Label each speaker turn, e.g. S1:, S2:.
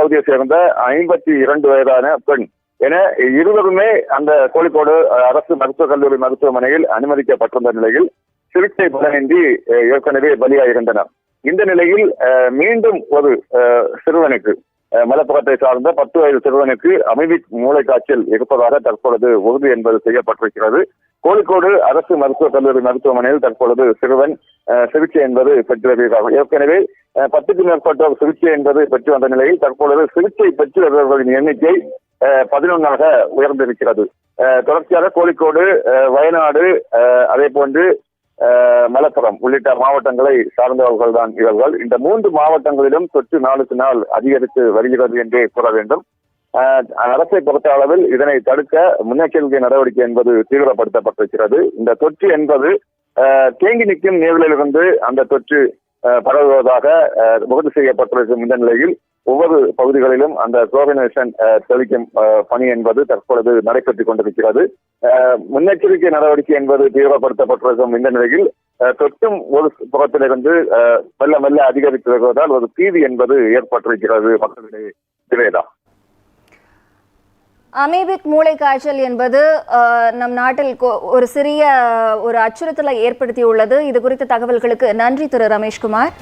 S1: பகுதியை சேர்ந்த ஐம்பத்தி இரண்டு வயதான பெண் என இருவருமே அந்த கோழிக்கோடு அரசு மருத்துவக் கல்லூரி மருத்துவமனையில் அனுமதிக்கப்பட்டிருந்த நிலையில் சிகிச்சை பலனின்றி ஏற்கனவே பலியாகியிருந்தனர் இந்த நிலையில் மீண்டும் ஒரு சிறுவனுக்கு மலப்புறத்தை சார்ந்த பத்து வயது சிறுவனுக்கு அமிவிக் மூளை காய்ச்சல் இருப்பதாக தற்பொழுது உறுதி என்பது செய்யப்பட்டிருக்கிறது. கோழிக்கோடு அரசு மருத்துவக் கல்லூரி மருத்துவமனையில் தற்பொழுது சிறுவன் சிகிச்சை என்பது பெற்று ஏற்கனவே பத்துக்கும் மேற்பட்டோர் சிகிச்சை என்பது பெற்று வந்த நிலையில் தற்பொழுது சிகிச்சை பெற்று வருபவர்களின் எண்ணிக்கை பதினொன்றாக உயர்ந்திருக்கிறது. தொடர்ச்சியாக கோழிக்கோடு வயநாடு அதே போன்று மலப்புரம் உள்ளிட்ட மாவட்டங்களை சார்ந்தவர்கள் தான் இவர்கள். இந்த மூன்று மாவட்டங்களிலும் தொற்று நாளுக்கு நாள் அதிகரித்து வருகிறது என்றே கூற வேண்டும். அரசை பொறுத்த அளவில் இதனை தடுக்க முன்னெச்சரிக்கை நடவடிக்கை என்பது தீவிரப்படுத்தப்பட்டிருக்கிறது. இந்த தொற்று என்பது தேங்கி நிற்கும் நீர்களிலிருந்து அந்த தொற்று பரவுவதாக அஹ், செய்யப்பட்டிருக்கும் இந்த நிலையில் ஒவ்வொரு பகுதிகளிலும் அந்த குளோரினேஷன் தெளிக்கும் அஹ், பணி என்பது தற்பொழுது நடைபெற்றுக் கொண்டிருக்கிறது. அஹ், முன்னெச்சரிக்கை நடவடிக்கை என்பது தீவிரப்படுத்தப்பட்டிருக்கும் இந்த நிலையில் அஹ், தொற்றும் ஒரு புறத்திலிருந்து அஹ், மெல்ல மெல்ல அதிகரித்து வருவதால் ஒரு பீதி என்பது ஏற்பட்டிருக்கிறது மக்களிடையே. திரேதா
S2: அமீபிக் மூளை காய்ச்சல் என்பது நம் நாட்டில் ஒரு சிறிய ஒரு அச்சுறுத்தலை ஏற்படுத்தியுள்ளது. இது குறித்த தகவல்களுக்கு நன்றி திரு. ரமேஷ்குமார்.